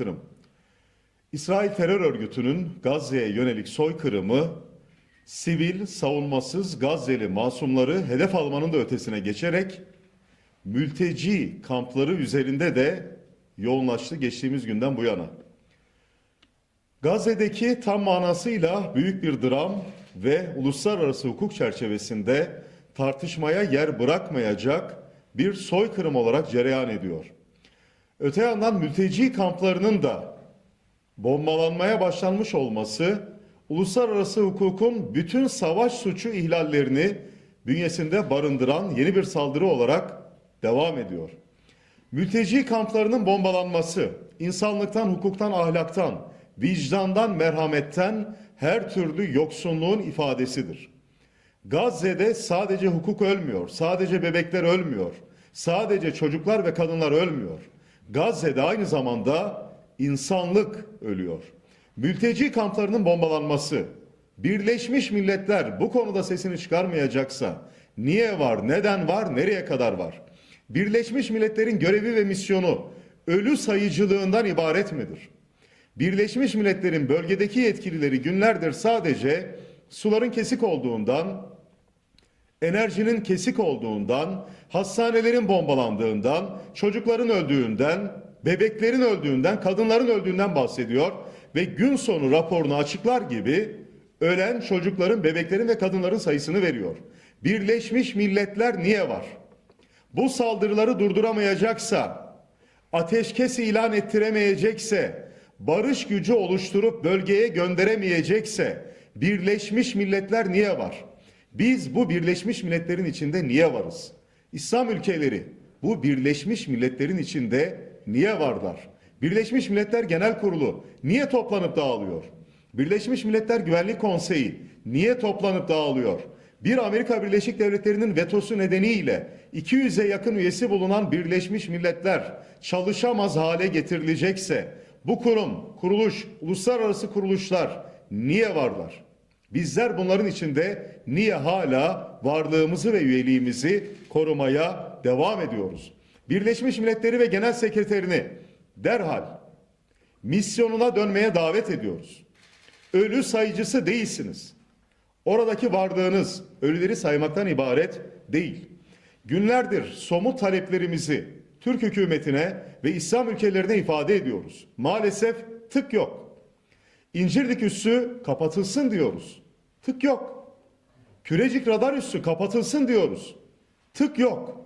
Kırım. İsrail terör örgütünün Gazze'ye yönelik soykırımı sivil, savunmasız Gazze'li masumları hedef almanın da ötesine geçerek mülteci kampları üzerinde de yoğunlaştı geçtiğimiz günden bu yana. Gazze'deki tam manasıyla büyük bir dram ve uluslararası hukuk çerçevesinde tartışmaya yer bırakmayacak bir soykırım olarak cereyan ediyor. Öte yandan mülteci kamplarının da bombalanmaya başlanmış olması uluslararası hukukun bütün savaş suçu ihlallerini bünyesinde barındıran yeni bir saldırı olarak devam ediyor. Mülteci kamplarının bombalanması insanlıktan, hukuktan, ahlaktan, vicdandan, merhametten her türlü yoksunluğun ifadesidir. Gazze'de sadece hukuk ölmüyor, sadece bebekler ölmüyor, sadece çocuklar ve kadınlar ölmüyor. Gazze'de aynı zamanda insanlık ölüyor. Mülteci kamplarının bombalanması, Birleşmiş Milletler bu konuda sesini çıkarmayacaksa niye var, neden var, nereye kadar var? Birleşmiş Milletler'in görevi ve misyonu ölü sayıcılığından ibaret midir? Birleşmiş Milletler'in bölgedeki yetkilileri günlerdir sadece suların kesik olduğundan, enerjinin kesik olduğundan, hastanelerin bombalandığından, çocukların öldüğünden, bebeklerin öldüğünden, kadınların öldüğünden bahsediyor ve gün sonu raporunu açıklar gibi ölen çocukların, bebeklerin ve kadınların sayısını veriyor. Birleşmiş Milletler niye var? Bu saldırıları durduramayacaksa, ateşkes ilan ettiremeyecekse, barış gücü oluşturup bölgeye gönderemeyecekse Birleşmiş Milletler niye var? Biz bu Birleşmiş Milletler'in içinde niye varız? İslam ülkeleri bu Birleşmiş Milletler'in içinde niye varlar? Birleşmiş Milletler Genel Kurulu niye toplanıp dağılıyor? Birleşmiş Milletler Güvenlik Konseyi niye toplanıp dağılıyor? Bir Amerika Birleşik Devletleri'nin vetosu nedeniyle 200'e yakın üyesi bulunan Birleşmiş Milletler çalışamaz hale getirilecekse bu kurum, kuruluş, uluslararası kuruluşlar niye varlar? Bizler bunların içinde niye hala varlığımızı ve üyeliğimizi korumaya devam ediyoruz? Birleşmiş Milletleri ve Genel Sekreterini derhal misyonuna dönmeye davet ediyoruz. Ölü sayıcısı değilsiniz. Oradaki varlığınız ölüleri saymaktan ibaret değil. Günlerdir somut taleplerimizi Türk hükümetine ve İslam ülkelerine ifade ediyoruz. Maalesef tık yok. İncirlik üssü kapatılsın diyoruz. Tık yok. Kürecik radar üssü kapatılsın diyoruz. Tık yok.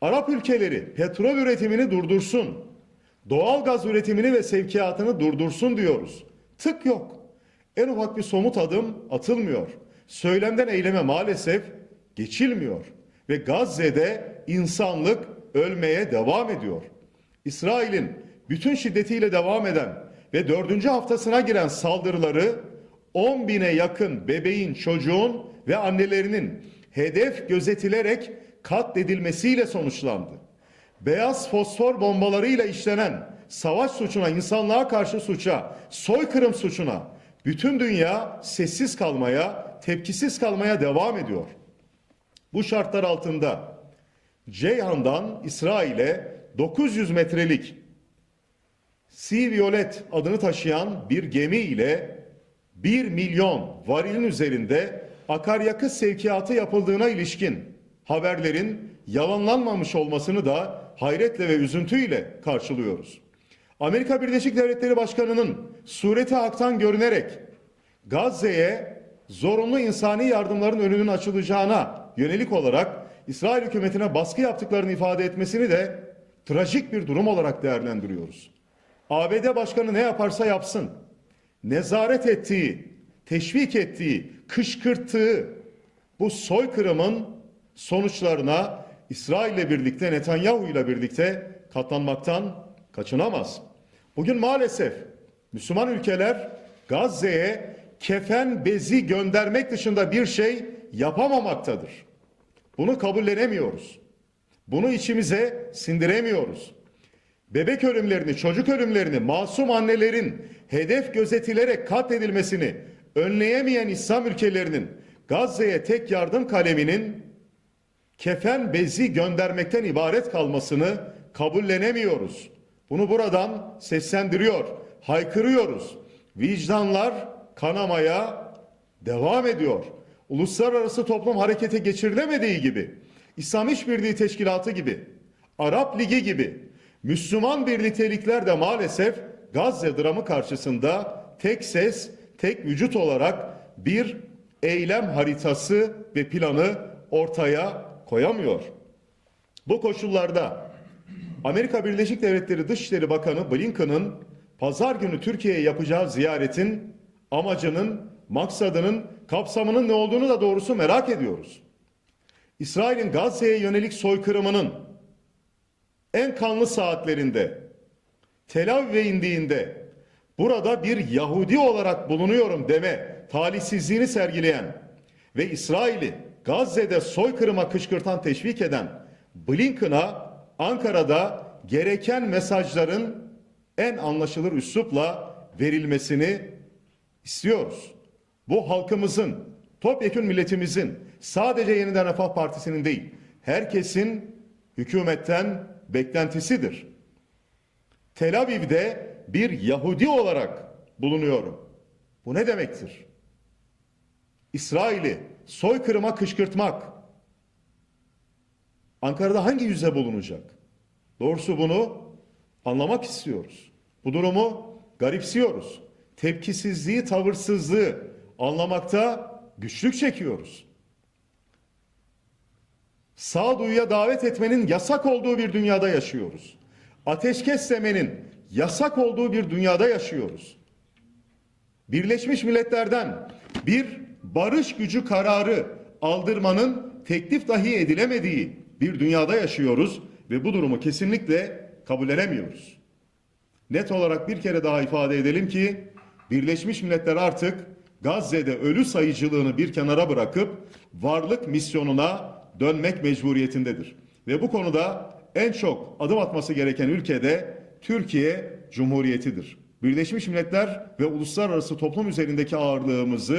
Arap ülkeleri petrol üretimini durdursun. Doğal gaz üretimini ve sevkiyatını durdursun diyoruz. Tık yok. En ufak bir somut adım atılmıyor. Söylemden eyleme maalesef geçilmiyor. Ve Gazze'de insanlık ölmeye devam ediyor. İsrail'in bütün şiddetiyle devam eden ve dördüncü haftasına giren saldırıları 10 bine yakın bebeğin, çocuğun ve annelerinin hedef gözetilerek katledilmesiyle sonuçlandı. Beyaz fosfor bombalarıyla işlenen savaş suçuna, insanlığa karşı suça, soykırım suçuna bütün dünya sessiz kalmaya, tepkisiz kalmaya devam ediyor. Bu şartlar altında Ceyhan'dan İsrail'e 900 metrelik Sea Violet adını taşıyan bir gemi ile 1 milyon varilin üzerinde akaryakıt sevkiyatı yapıldığına ilişkin haberlerin yalanlanmamış olmasını da hayretle ve üzüntüyle karşılıyoruz. Amerika Birleşik Devletleri Başkanı'nın sureti haktan görünerek Gazze'ye zorunlu insani yardımların önünün açılacağına yönelik olarak İsrail hükümetine baskı yaptıklarını ifade etmesini de trajik bir durum olarak değerlendiriyoruz. ABD Başkanı ne yaparsa yapsın, nezaret ettiği, teşvik ettiği, kışkırttığı bu soykırımın sonuçlarına İsrail ile birlikte, Netanyahu ile birlikte katlanmaktan kaçınamaz. Bugün maalesef Müslüman ülkeler Gazze'ye kefen bezi göndermek dışında bir şey yapamamaktadır. Bunu kabullenemiyoruz. Bunu içimize sindiremiyoruz. Bebek ölümlerini, çocuk ölümlerini, masum annelerin hedef gözetilerek katledilmesini önleyemeyen İslam ülkelerinin Gazze'ye tek yardım kaleminin kefen bezi göndermekten ibaret kalmasını kabullenemiyoruz. Bunu buradan seslendiriyor, haykırıyoruz. Vicdanlar kanamaya devam ediyor. Uluslararası toplum harekete geçirilemediği gibi, İslam İşbirliği Teşkilatı gibi, Arap Ligi gibi, Müslüman birliktelikler de maalesef Gazze dramı karşısında tek ses, tek vücut olarak bir eylem haritası ve planı ortaya koyamıyor. Bu koşullarda Amerika Birleşik Devletleri Dışişleri Bakanı Blinken'ın pazar günü Türkiye'ye yapacağı ziyaretin amacının, maksadının, kapsamının ne olduğunu da doğrusu merak ediyoruz. İsrail'in Gazze'ye yönelik soykırımının en kanlı saatlerinde Tel Aviv'e indiğinde burada bir Yahudi olarak bulunuyorum deme talihsizliğini sergileyen ve İsrail'i Gazze'de soykırıma kışkırtan teşvik eden Blinken'a Ankara'da gereken mesajların en anlaşılır üslupla verilmesini istiyoruz. Bu halkımızın, topyekün milletimizin, sadece Yeniden Refah Partisi'nin değil, herkesin hükümetten beklentisidir. Tel Aviv'de bir Yahudi olarak bulunuyorum. Bu ne demektir? İsrail'i soykırıma kışkırtmak Ankara'da hangi yüze bulunacak? Doğrusu bunu anlamak istiyoruz. Bu durumu garipsiyoruz. Tepkisizliği, tavırsızlığı anlamakta güçlük çekiyoruz. Sağduyuya davet etmenin yasak olduğu bir dünyada yaşıyoruz. Ateşkes demenin yasak olduğu bir dünyada yaşıyoruz. Birleşmiş Milletler'den bir barış gücü kararı aldırmanın teklif dahi edilemediği bir dünyada yaşıyoruz ve bu durumu kesinlikle kabul edemiyoruz. Net olarak bir kere daha ifade edelim ki Birleşmiş Milletler artık Gazze'de ölü sayıcılığını bir kenara bırakıp varlık misyonuna dönmek mecburiyetindedir. Ve bu konuda en çok adım atması gereken ülke de Türkiye Cumhuriyeti'dir. Birleşmiş Milletler ve uluslararası toplum üzerindeki ağırlığımızı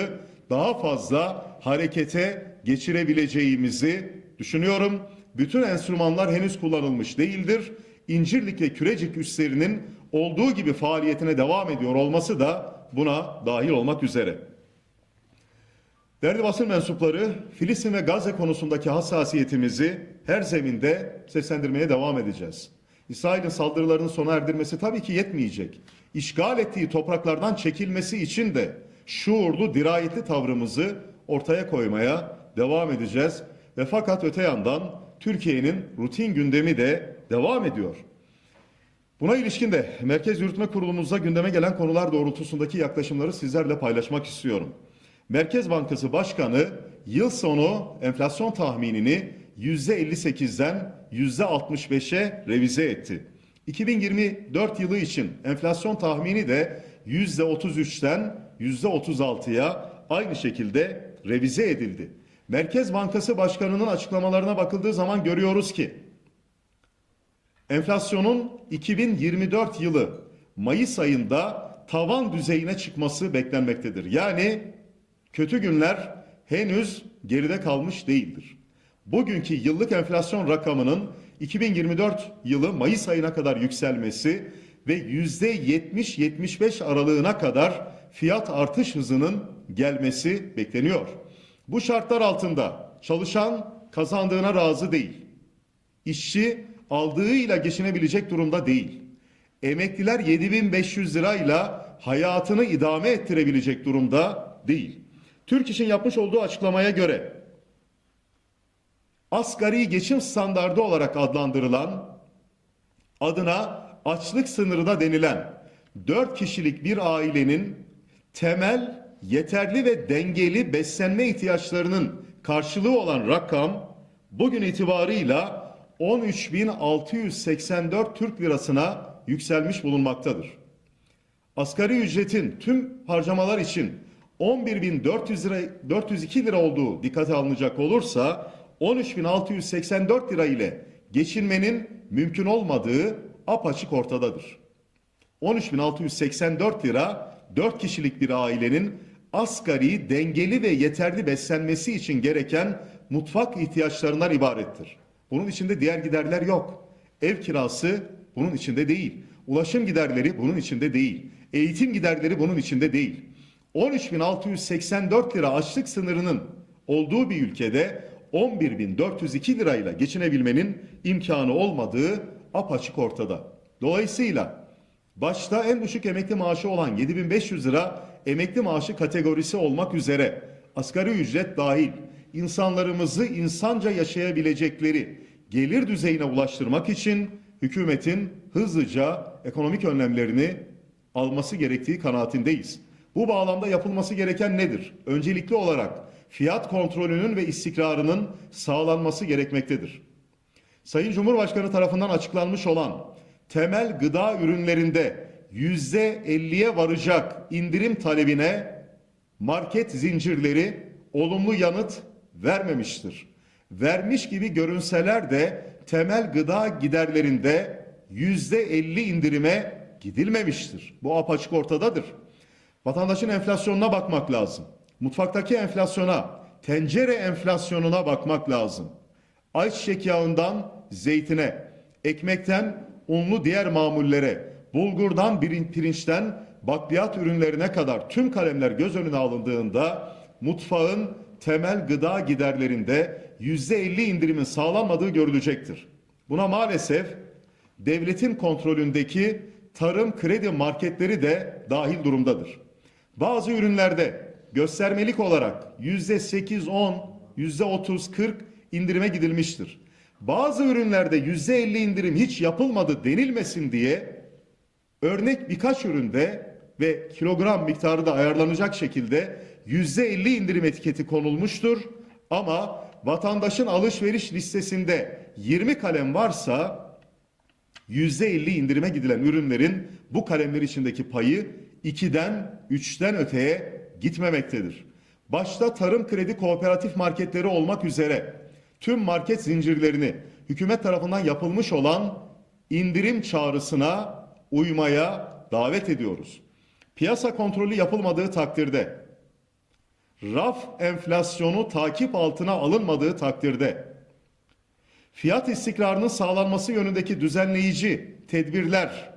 daha fazla harekete geçirebileceğimizi düşünüyorum. Bütün enstrümanlar henüz kullanılmış değildir. İncirlik ve Kürecik üslerinin olduğu gibi faaliyetine devam ediyor olması da buna dahil olmak üzere. Değerli basın mensupları, Filistin ve Gazze konusundaki hassasiyetimizi her zeminde seslendirmeye devam edeceğiz. İsrail'in saldırılarını sona erdirmesi tabii ki yetmeyecek. İşgal ettiği topraklardan çekilmesi için de şuurlu, dirayetli tavrımızı ortaya koymaya devam edeceğiz. Ve fakat öte yandan Türkiye'nin rutin gündemi de devam ediyor. Buna ilişkin de Merkez Yürütme Kurulumuzda gündeme gelen konular doğrultusundaki yaklaşımları sizlerle paylaşmak istiyorum. Merkez Bankası Başkanı yıl sonu enflasyon tahminini %58'den %65'e revize etti. 2024 yılı için enflasyon tahmini de %33'ten %36'ya aynı şekilde revize edildi. Merkez Bankası Başkanı'nın açıklamalarına bakıldığı zaman görüyoruz ki enflasyonun 2024 yılı Mayıs ayında tavan düzeyine çıkması beklenmektedir. Yani kötü günler henüz geride kalmış değildir. Bugünkü yıllık enflasyon rakamının 2024 yılı Mayıs ayına kadar yükselmesi ve %70-75 aralığına kadar fiyat artış hızının gelmesi bekleniyor. Bu şartlar altında çalışan kazandığına razı değil. İşçi aldığıyla geçinebilecek durumda değil. Emekliler 7500 lirayla hayatını idame ettirebilecek durumda değil. Türk İş'in yapmış olduğu açıklamaya göre asgari geçim standardı olarak adlandırılan adına açlık sınırı da denilen 4 kişilik bir ailenin temel, yeterli ve dengeli beslenme ihtiyaçlarının karşılığı olan rakam bugün itibarıyla 13.684 Türk lirasına yükselmiş bulunmaktadır. Asgari ücretin tüm harcamalar için 11.400 lira 402 lira olduğu dikkate alınacak olursa 13.684 lira ile geçinmenin mümkün olmadığı apaçık ortadadır. 13.684 lira 4 kişilik bir ailenin asgari, dengeli ve yeterli beslenmesi için gereken mutfak ihtiyaçlarından ibarettir. Bunun içinde diğer giderler yok. Ev kirası bunun içinde değil. Ulaşım giderleri bunun içinde değil. Eğitim giderleri bunun içinde değil. 13.684 lira açlık sınırının olduğu bir ülkede 11.402 lirayla geçinebilmenin imkanı olmadığı apaçık ortada. Dolayısıyla başta en düşük emekli maaşı olan 7500 lira emekli maaşı kategorisi olmak üzere asgari ücret dahil insanlarımızı insanca yaşayabilecekleri gelir düzeyine ulaştırmak için hükümetin hızlıca ekonomik önlemlerini alması gerektiği kanaatindeyiz. Bu bağlamda yapılması gereken nedir? Öncelikli olarak fiyat kontrolünün ve istikrarının sağlanması gerekmektedir. Sayın Cumhurbaşkanı tarafından açıklanmış olan temel gıda ürünlerinde yüzde 50'ye varacak indirim talebine market zincirleri olumlu yanıt vermemiştir. Vermiş gibi görünseler de temel gıda giderlerinde yüzde 50 indirime gidilmemiştir. Bu apaçık ortadadır. Vatandaşın enflasyonuna bakmak lazım. Mutfaktaki enflasyona, tencere enflasyonuna bakmak lazım. Ayçiçek yağından zeytine, ekmekten unlu diğer mamullere, bulgurdan pirinçten bakliyat ürünlerine kadar tüm kalemler göz önüne alındığında mutfağın temel gıda giderlerinde %50 indirimin sağlanmadığı görülecektir. Buna maalesef devletin kontrolündeki tarım kredi marketleri de dahil durumdadır. Bazı ürünlerde göstermelik olarak yüzde 8, 10, yüzde 30, 40 indirime gidilmiştir. Bazı ürünlerde yüzde 50 indirim hiç yapılmadı denilmesin diye örnek birkaç üründe ve kilogram miktarı da ayarlanacak şekilde yüzde 50 indirim etiketi konulmuştur. Ama vatandaşın alışveriş listesinde 20 kalem varsa %50 indirime gidilen ürünlerin bu kalemler içindeki payı 2'den 3'ten öteye gitmemektedir. Başta tarım kredi kooperatif marketleri olmak üzere tüm market zincirlerini hükümet tarafından yapılmış olan indirim çağrısına uymaya davet ediyoruz. Piyasa kontrolü yapılmadığı takdirde, raf enflasyonu takip altına alınmadığı takdirde, fiyat istikrarının sağlanması yönündeki düzenleyici tedbirler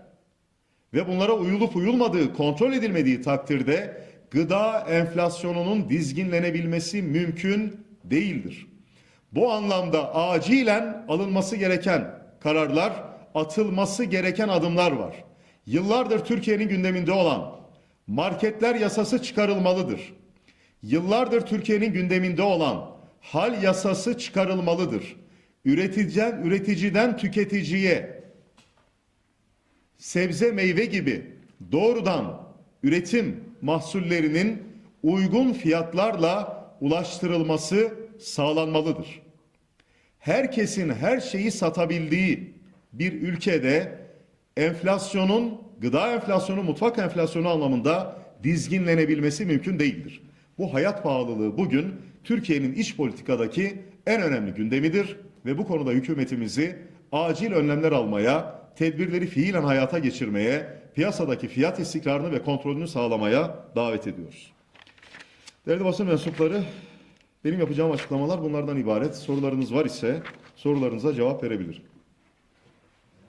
ve bunlara uyulup uyulmadığı kontrol edilmediği takdirde gıda enflasyonunun dizginlenebilmesi mümkün değildir. Bu anlamda acilen alınması gereken kararlar, atılması gereken adımlar var. Yıllardır Türkiye'nin gündeminde olan marketler yasası çıkarılmalıdır. Yıllardır Türkiye'nin gündeminde olan hal yasası çıkarılmalıdır. Üreticiden, üreticiden tüketiciye sebze meyve gibi doğrudan üretim mahsullerinin uygun fiyatlarla ulaştırılması sağlanmalıdır. Herkesin her şeyi satabildiği bir ülkede enflasyonun gıda enflasyonu, mutfak enflasyonu anlamında dizginlenebilmesi mümkün değildir. Bu hayat pahalılığı bugün Türkiye'nin iç politikadaki en önemli gündemidir ve bu konuda hükümetimizi acil önlemler almaya, tedbirleri fiilen hayata geçirmeye, piyasadaki fiyat istikrarını ve kontrolünü sağlamaya davet ediyoruz. Değerli basın mensupları, benim yapacağım açıklamalar bunlardan ibaret. Sorularınız var ise sorularınıza cevap verebilirim.